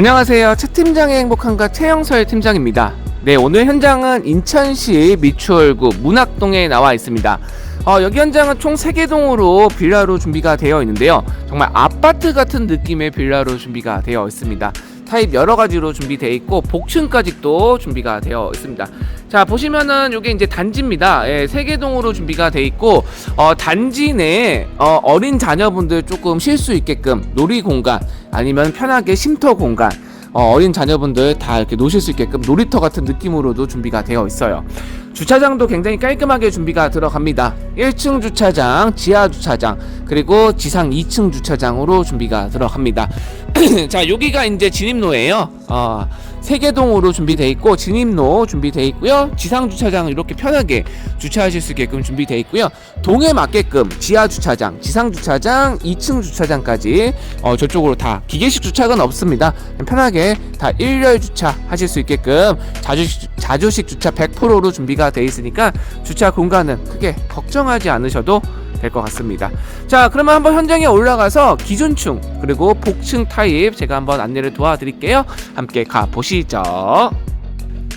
안녕하세요. 최 팀장의 행복한가 최영설 팀장입니다. 네, 오늘 현장은 인천시 미추홀구 문학동에 나와 있습니다. 어, 여기 현장은 총 3개 동으로 빌라로 준비가 되어 있는데요. 정말 아파트 같은 느낌의 빌라로 준비가 되어 있습니다. 타입 여러 가지로 준비되어 있고 복층까지 또 준비가 되어 있습니다. 자 보시면은 이게 이제 단지입니다. 예, 세개 동으로 준비가 되어 있고 어, 단지 내에 어, 어린 자녀분들 조금 쉴 수 있게끔 놀이 공간 아니면 편하게 쉼터 공간 어, 어린 자녀분들 다 이렇게 노실 수 있게끔 놀이터 같은 느낌으로도 준비가 되어 있어요. 주차장도 굉장히 깔끔하게 준비가 들어갑니다. 1층 주차장, 지하 주차장, 그리고 지상 2층 주차장으로 준비가 들어갑니다. 자, 여기가 이제 진입로예요. 어, 세계동으로 준비되어 있고 진입로 준비되어 있고요. 지상 주차장은 이렇게 편하게 주차하실 수 있게끔 준비되어 있고요. 동에 맞게끔 지하 주차장, 지상 주차장, 2층 주차장까지 어, 저쪽으로 다 기계식 주차는 없습니다. 편하게 다 일렬 주차 하실 수 있게끔 자주식, 자주식 주차 100%로 준비가 되어 있으니까 주차 공간은 크게 걱정하지 않으셔도 될 것 같습니다. 자, 그러면 한번 현장에 올라가서 기준층 그리고 복층 타입 제가 한번 안내를 도와드릴게요. 함께 가 보시죠.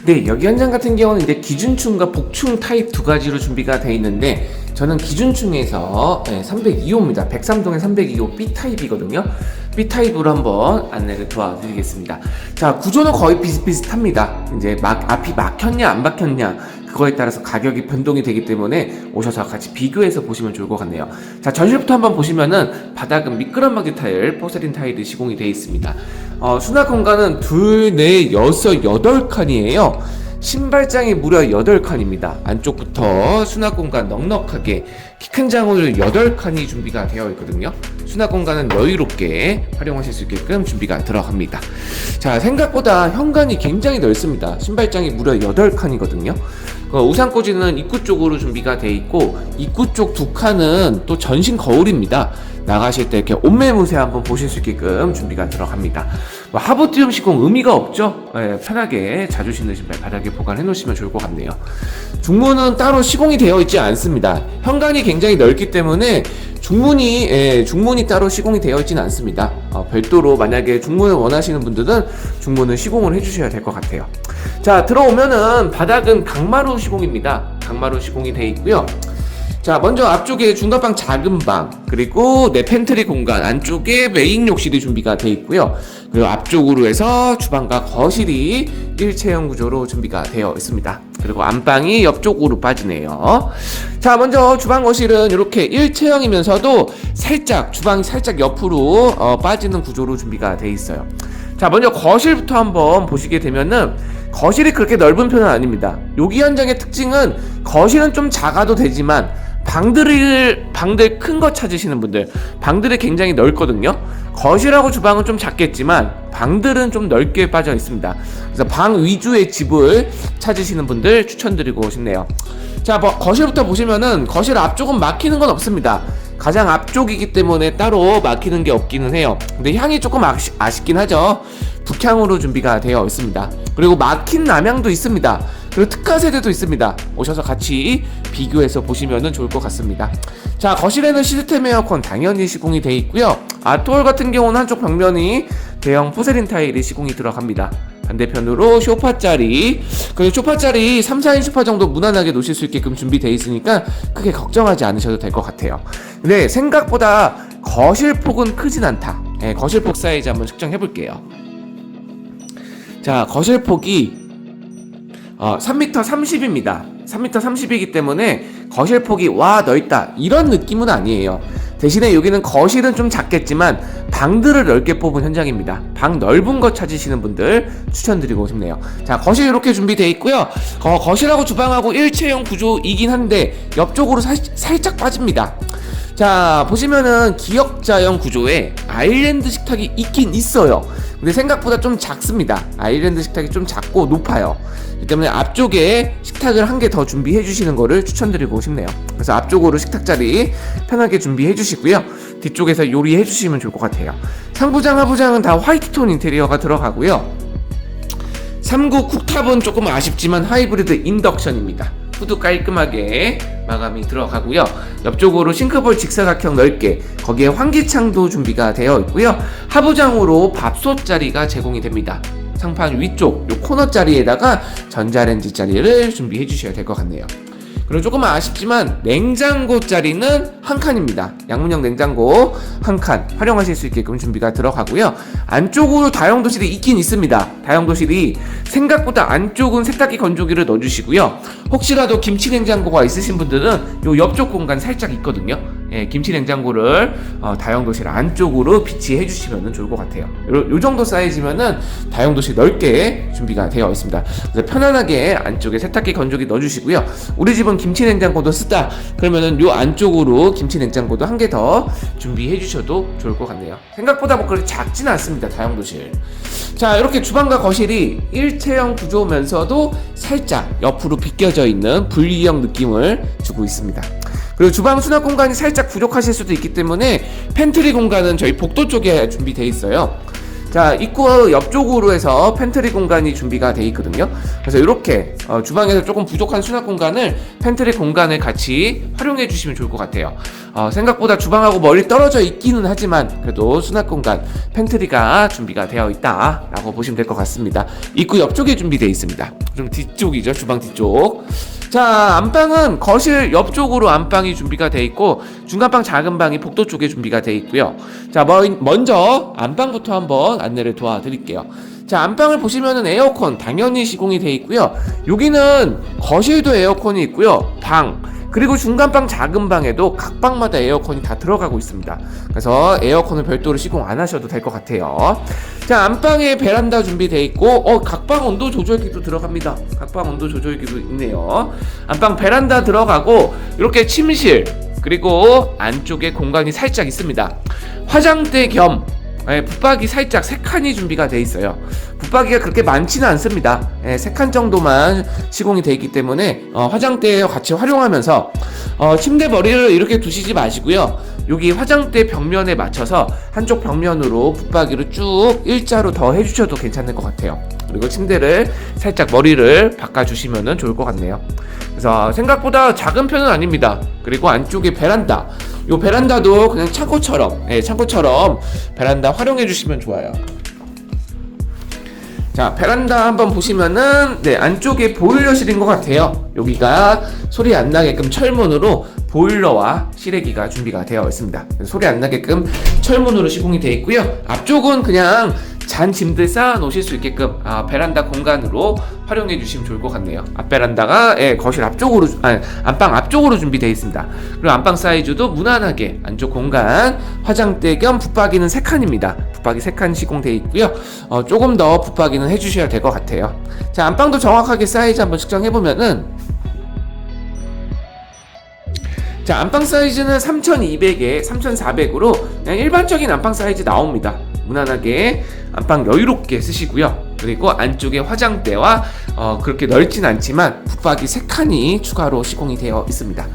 네, 여기 현장 같은 경우는 이제 기준층과 복층 타입 두 가지로 준비가 되어 있는데 저는 기준층에서 네, 302호입니다. 103동의 302호 B 타입이거든요. B 타입으로 한번 안내를 도와드리겠습니다. 자, 구조는 거의 비슷비슷합니다. 이제 막 앞이 막혔냐 안 막혔냐 그거에 따라서 가격이 변동이 되기 때문에 오셔서 같이 비교해서 보시면 좋을 것 같네요. 자, 전실부터 한번 보시면은 바닥은 미끄럼막이 타일, 포세린 타일이 시공이 되어 있습니다. 어, 수납 공간은 둘, 넷, 여섯, 여덟 칸이에요. 신발장이 무려 8칸입니다. 안쪽부터 수납 공간 넉넉하게 키 큰 장을 8칸이 준비가 되어 있거든요. 수납 공간은 여유롭게 활용하실 수 있게끔 준비가 들어갑니다. 자, 생각보다 현관이 굉장히 넓습니다. 신발장이 무려 8칸이거든요. 그 우산 꽂이는 입구 쪽으로 준비가 되어 있고 입구 쪽 두 칸은 또 전신 거울입니다. 나가실 때 이렇게 옷매무새 한번 보실 수 있게끔 준비가 들어갑니다. 뭐 하부티움 시공 의미가 없죠. 예, 편하게 자주 신는 신발 바닥에 보관해 놓으시면 좋을 것 같네요. 중문은 따로 시공이 되어 있지 않습니다. 현관이 굉장히 넓기 때문에 중문이 예, 중문이 따로 시공이 되어 있지는 않습니다. 어, 별도로 만약에 중문을 원하시는 분들은 중문을 시공을 해주셔야 될 것 같아요. 자 들어오면은 바닥은 강마루 시공입니다. 강마루 시공이 되어 있고요. 자 먼저 앞쪽에 중간방 작은 방 그리고 내 팬트리 공간 안쪽에 메인 욕실이 준비가 되어 있고요 그리고 앞쪽으로 해서 주방과 거실이 일체형 구조로 준비가 되어 있습니다 그리고 안방이 옆쪽으로 빠지네요 자 먼저 주방 거실은 이렇게 일체형이면서도 살짝 주방이 살짝 옆으로 어, 빠지는 구조로 준비가 되어 있어요 자 먼저 거실부터 한번 보시게 되면은 거실이 그렇게 넓은 편은 아닙니다. 여기 현장의 특징은 거실은 좀 작아도 되지만 방들을 방들 큰 거 찾으시는 분들 방들이 굉장히 넓거든요. 거실하고 주방은 좀 작겠지만 방들은 좀 넓게 빠져 있습니다. 그래서 방 위주의 집을 찾으시는 분들 추천드리고 싶네요. 자 뭐, 거실부터 보시면은 거실 앞쪽은 막히는 건 없습니다. 가장 앞쪽이기 때문에 따로 막히는 게 없기는 해요. 근데 향이 조금 아시, 아쉽긴 하죠. 북향으로 준비가 되어 있습니다 그리고 막힌 남향도 있습니다 그리고 특화 세대도 있습니다. 오셔서 같이 비교해서 보시면 좋을 것 같습니다. 자, 거실에는 시스템 에어컨 당연히 시공이 되어 있고요. 아트홀 같은 경우는 한쪽 벽면이 대형 포세린 타일이 시공이 들어갑니다. 반대편으로 쇼파 자리 그리고 쇼파 자리 3, 4인 쇼파 정도 무난하게 놓으실 수 있게끔 준비되어 있으니까 크게 걱정하지 않으셔도 될 것 같아요. 근데 생각보다 거실 폭은 크진 않다. 네, 거실 폭 사이즈 한번 측정해 볼게요. 자, 거실 폭이 어, 3m 30입니다. 3m 30이기 때문에 거실 폭이 와 넓다 이런 느낌은 아니에요. 대신에 여기는 거실은 좀 작겠지만 방들을 넓게 뽑은 현장입니다. 방 넓은 거 찾으시는 분들 추천드리고 싶네요. 자 거실 이렇게 준비되어 있고요. 거, 거실하고 주방하고 일체형 구조이긴 한데 옆쪽으로 살, 살짝 빠집니다. 자 보시면은 기역자형 구조에 아일랜드 식탁이 있긴 있어요. 근데 생각보다 좀 작습니다. 아일랜드 식탁이 좀 작고 높아요. 이 때문에 앞쪽에 식탁을 한 개 더 준비해 주시는 거를 추천드리고 싶네요. 그래서 앞쪽으로 식탁 자리 편하게 준비해 주시고요. 뒤쪽에서 요리해 주시면 좋을 것 같아요. 상부장, 하부장은 다 화이트톤 인테리어가 들어가고요. 3구 쿡탑은 조금 아쉽지만 하이브리드 인덕션입니다. 후드 깔끔하게 마감이 들어가고요. 옆쪽으로 싱크볼 직사각형 넓게 거기에 환기창도 준비가 되어 있고요. 하부장으로 밥솥 자리가 제공이 됩니다. 상판 위쪽 요 코너 자리에다가 전자레인지 자리를 준비해 주셔야 될 것 같네요. 그리고 조금 아쉽지만 냉장고 자리는 한 칸입니다. 양문형 냉장고 한 칸 활용하실 수 있게끔 준비가 들어가고요. 안쪽으로 다용도실이 있긴 있습니다. 다용도실이 생각보다 안쪽은 세탁기 건조기를 넣어주시고요. 혹시라도 김치 냉장고가 있으신 분들은 요 옆쪽 공간 살짝 있거든요. 예, 김치 냉장고를 어, 다용도실 안쪽으로 비치해 주시면 좋을 것 같아요. 요, 요 정도 사이즈면은 다용도실 넓게 준비가 되어 있습니다. 그래서 편안하게 안쪽에 세탁기 건조기 넣어주시고요. 우리 집은 김치 냉장고도 쓰다 그러면은 요 안쪽으로 김치 냉장고도 한 개 더 준비해 주셔도 좋을 것 같네요. 생각보다 뭐 그렇게 작지는 않습니다. 다용도실. 자 이렇게 주방과 거실이 일체형 구조면서도 살짝 옆으로 비껴져 있는 분리형 느낌을 주고 있습니다. 그리고 주방 수납 공간이 살짝 부족하실 수도 있기 때문에 팬트리 공간은 저희 복도 쪽에 준비되어 있어요. 자 입구 옆쪽으로 해서 팬트리 공간이 준비가 되어 있거든요. 그래서 이렇게 어, 주방에서 조금 부족한 수납 공간을 팬트리 공간을 같이 활용해 주시면 좋을 것 같아요. 어, 생각보다 주방하고 멀리 떨어져 있기는 하지만 그래도 수납 공간 팬트리가 준비가 되어 있다라고 보시면 될 것 같습니다. 입구 옆쪽에 준비되어 있습니다. 좀 뒤쪽이죠, 주방 뒤쪽. 자, 안방은 거실 옆쪽으로 안방이 준비가 돼 있고 중간방 작은 방이 복도 쪽에 준비가 돼 있고요. 자, 뭐, 먼저 안방부터 한번 안내를 도와드릴게요. 자, 안방을 보시면은 에어컨 당연히 시공이 돼 있고요. 여기는 거실도 에어컨이 있고요. 방 그리고 중간방 작은 방에도 각 방마다 에어컨이 다 들어가고 있습니다. 그래서 에어컨을 별도로 시공 안 하셔도 될 것 같아요. 자, 안방에 베란다 준비되어 있고, 어, 각방 온도 조절기도 들어갑니다. 각방 온도 조절기도 있네요. 안방 베란다 들어가고, 이렇게 침실, 그리고 안쪽에 공간이 살짝 있습니다. 화장대 겸 예, 붙박이 살짝 세 칸이 준비가 돼 있어요. 붙박이가 그렇게 많지는 않습니다. 예, 세칸 정도만 시공이 돼 있기 때문에 어, 화장대에 같이 활용하면서 어, 침대 머리를 이렇게 두시지 마시고요. 여기 화장대 벽면에 맞춰서 한쪽 벽면으로 붙박이를 쭉 일자로 더 해주셔도 괜찮을 것 같아요. 그리고 침대를 살짝 머리를 바꿔주시면 좋을 것 같네요. 그래서 생각보다 작은 편은 아닙니다. 그리고 안쪽에 베란다. 요 베란다도 그냥 창고처럼, 예, 창고처럼 베란다 활용해 주시면 좋아요. 자, 베란다 한번 보시면은, 네, 안쪽에 보일러실인 것 같아요. 여기가 소리 안 나게끔 철문으로 보일러와 실외기가 준비가 되어 있습니다. 소리 안 나게끔 철문으로 시공이 되어 있고요. 앞쪽은 그냥 잔 짐들 쌓아 놓으실 수 있게끔 아, 베란다 공간으로 활용해 주시면 좋을 것 같네요. 앞 베란다가 예, 거실 앞쪽으로 아니, 안방 앞쪽으로 준비되어 있습니다. 그리고 안방 사이즈도 무난하게 안쪽 공간 화장대 겸 붙박이는 3칸입니다. 붙박이 3칸 시공되어 있고요. 어, 조금 더 붙박이는 해주셔야 될 것 같아요. 자 안방도 정확하게 사이즈 한번 측정해 보면은 자 안방 사이즈는 3200에 3400으로 그냥 일반적인 안방 사이즈 나옵니다. 무난하게 안방 여유롭게 쓰시고요. 그리고 안쪽에 화장대와 어, 그렇게 넓진 않지만 붙박이 3칸이 추가로 시공이 되어 있습니다.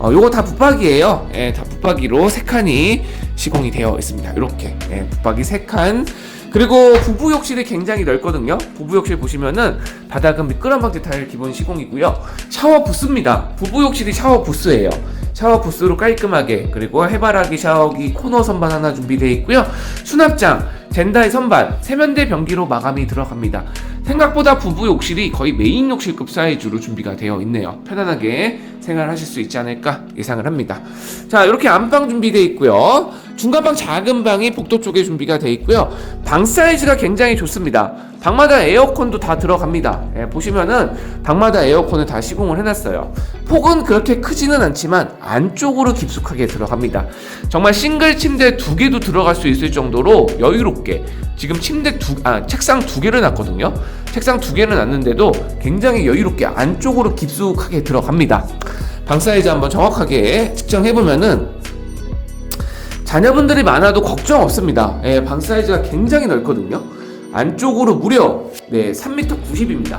어, 요거 다 붙박이에요. 예, 다 붙박이로 3칸이 시공이 되어 있습니다. 이렇게 예, 붙박이 3칸 그리고 부부 욕실이 굉장히 넓거든요. 부부 욕실 보시면은 바닥은 미끄럼 방지 타일 기본 시공이고요. 샤워 부스입니다. 부부 욕실이 샤워 부스예요. 샤워 부스로 깔끔하게 그리고 해바라기 샤워기 코너 선반 하나 준비되어 있고요. 수납장, 젠다의 선반, 세면대 변기로 마감이 들어갑니다. 생각보다 부부 욕실이 거의 메인 욕실급 사이즈로 준비가 되어 있네요. 편안하게 생활하실 수 있지 않을까 예상을 합니다. 자, 이렇게 안방 준비되어 있고요. 중간방 작은 방이 복도 쪽에 준비가 되어 있고요. 방 사이즈가 굉장히 좋습니다. 방마다 에어컨도 다 들어갑니다. 예, 보시면은 방마다 에어컨을 다 시공을 해놨어요. 폭은 그렇게 크지는 않지만 안쪽으로 깊숙하게 들어갑니다. 정말 싱글 침대 두 개도 들어갈 수 있을 정도로 여유롭게 지금 침대 두, 아, 책상 두 개를 놨거든요. 책상 두 개를 놨는데도 굉장히 여유롭게 안쪽으로 깊숙하게 들어갑니다. 방 사이즈 한번 정확하게 측정해보면은 자녀분들이 많아도 걱정 없습니다. 예, 방 사이즈가 굉장히 넓거든요. 안쪽으로 무려 네, 3m 90입니다.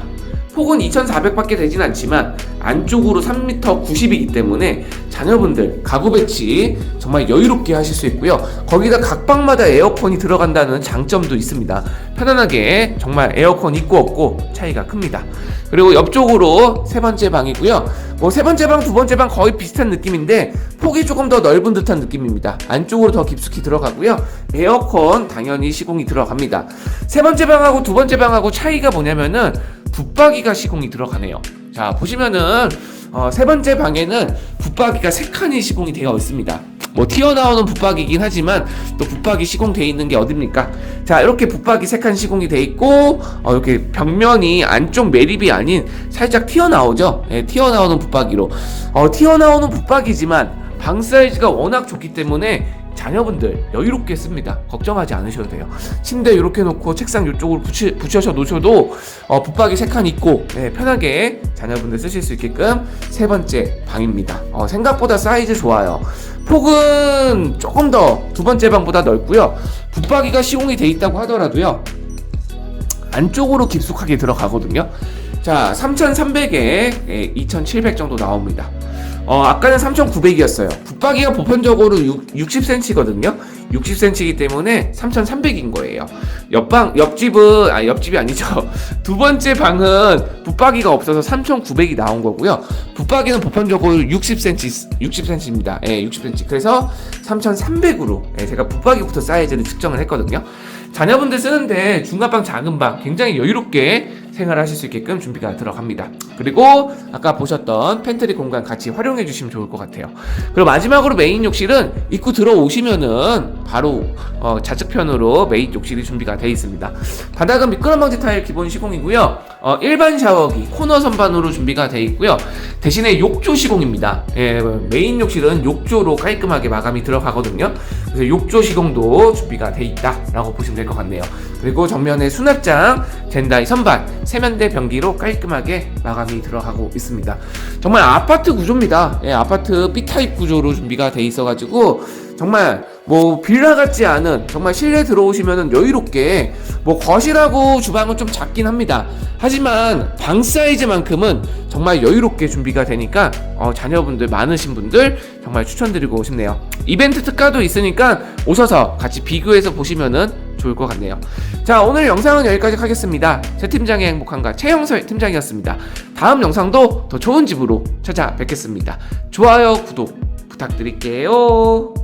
폭은 2,400밖에 되진 않지만 안쪽으로 3m 90이기 때문에 자녀분들 가구 배치 정말 여유롭게 하실 수 있고요. 거기다 각 방마다 에어컨이 들어간다는 장점도 있습니다. 편안하게 정말 에어컨 있고 없고 차이가 큽니다. 그리고 옆쪽으로 세 번째 방이고요. 뭐 세 번째 방, 두 번째 방 거의 비슷한 느낌인데 폭이 조금 더 넓은 듯한 느낌입니다. 안쪽으로 더 깊숙이 들어가고요. 에어컨 당연히 시공이 들어갑니다. 세 번째 방하고 두 번째 방하고 차이가 뭐냐면은 붙박이가 시공이 들어가네요. 자 보시면은 어, 세 번째 방에는 붙박이가 세 칸이 시공이 되어 있습니다. 뭐 튀어나오는 붙박이긴 하지만 또 붙박이 시공돼 있는 게 어딥니까? 자 이렇게 붙박이 세 칸 시공이 돼 있고 어, 이렇게 벽면이 안쪽 매립이 아닌 살짝 튀어나오죠. 예, 튀어나오는 붙박이로 어, 튀어나오는 붙박이지만 방 사이즈가 워낙 좋기 때문에 자녀분들 여유롭게 씁니다. 걱정하지 않으셔도 돼요. 침대 이렇게 놓고 책상 이쪽으로 붙이, 붙여서 놓으셔도 어, 붙박이 세 칸 있고 네, 편하게 자녀분들 쓰실 수 있게끔 세 번째 방입니다. 어, 생각보다 사이즈 좋아요. 폭은 조금 더 두 번째 방보다 넓고요. 붙박이가 시공이 돼 있다고 하더라도요. 안쪽으로 깊숙하게 들어가거든요. 자, 3,300에 2,700 정도 나옵니다. 어, 아까는 3,900이었어요. 붙박이가 보편적으로 6, 60cm거든요. 60cm이기 때문에 3,300인 거예요. 옆방, 옆집은, 아, 옆집이 아니죠. 두 번째 방은 붙박이가 없어서 3,900이 나온 거고요. 붙박이는 보편적으로 60cm, 60cm입니다. 예, 60cm. 그래서 3,300으로 예, 제가 붙박이부터 사이즈를 측정을 했거든요. 자녀분들 쓰는데 중간방, 작은 방 굉장히 여유롭게 생활하실 수 있게끔 준비가 들어갑니다. 그리고 아까 보셨던 팬트리 공간 같이 활용해 주시면 좋을 것 같아요. 그리고 마지막으로 메인 욕실은 입구 들어오시면은 바로 어, 좌측편으로 메인 욕실이 준비가 되어 있습니다. 바닥은 미끄럼 방지 타일 기본 시공이고요. 어, 일반 샤워기 코너 선반으로 준비가 되어 있고요. 대신에 욕조 시공입니다. 예, 메인 욕실은 욕조로 깔끔하게 마감이 들어가거든요. 그래서 욕조 시공도 준비가 돼 있다라고 보시면 될 것 같네요. 그리고 정면에 수납장, 젠다이 선반, 세면대 변기로 깔끔하게 마감이 들어가고 있습니다. 정말 아파트 구조입니다. 예, 아파트 B타입 구조로 준비가 돼 있어가지고 정말 뭐 빌라 같지 않은 정말 실내 들어오시면은 여유롭게 뭐 거실하고 주방은 좀 작긴 합니다. 하지만 방 사이즈만큼은 정말 여유롭게 준비가 되니까 어, 자녀분들 많으신 분들 정말 추천드리고 싶네요. 이벤트 특가도 있으니까 오셔서 같이 비교해서 보시면은 좋을 것 같네요. 자, 오늘 영상은 여기까지 하겠습니다. 제 팀장의 행복한가 최영설 팀장이었습니다. 다음 영상도 더 좋은 집으로 찾아뵙겠습니다. 좋아요, 구독 부탁드릴게요.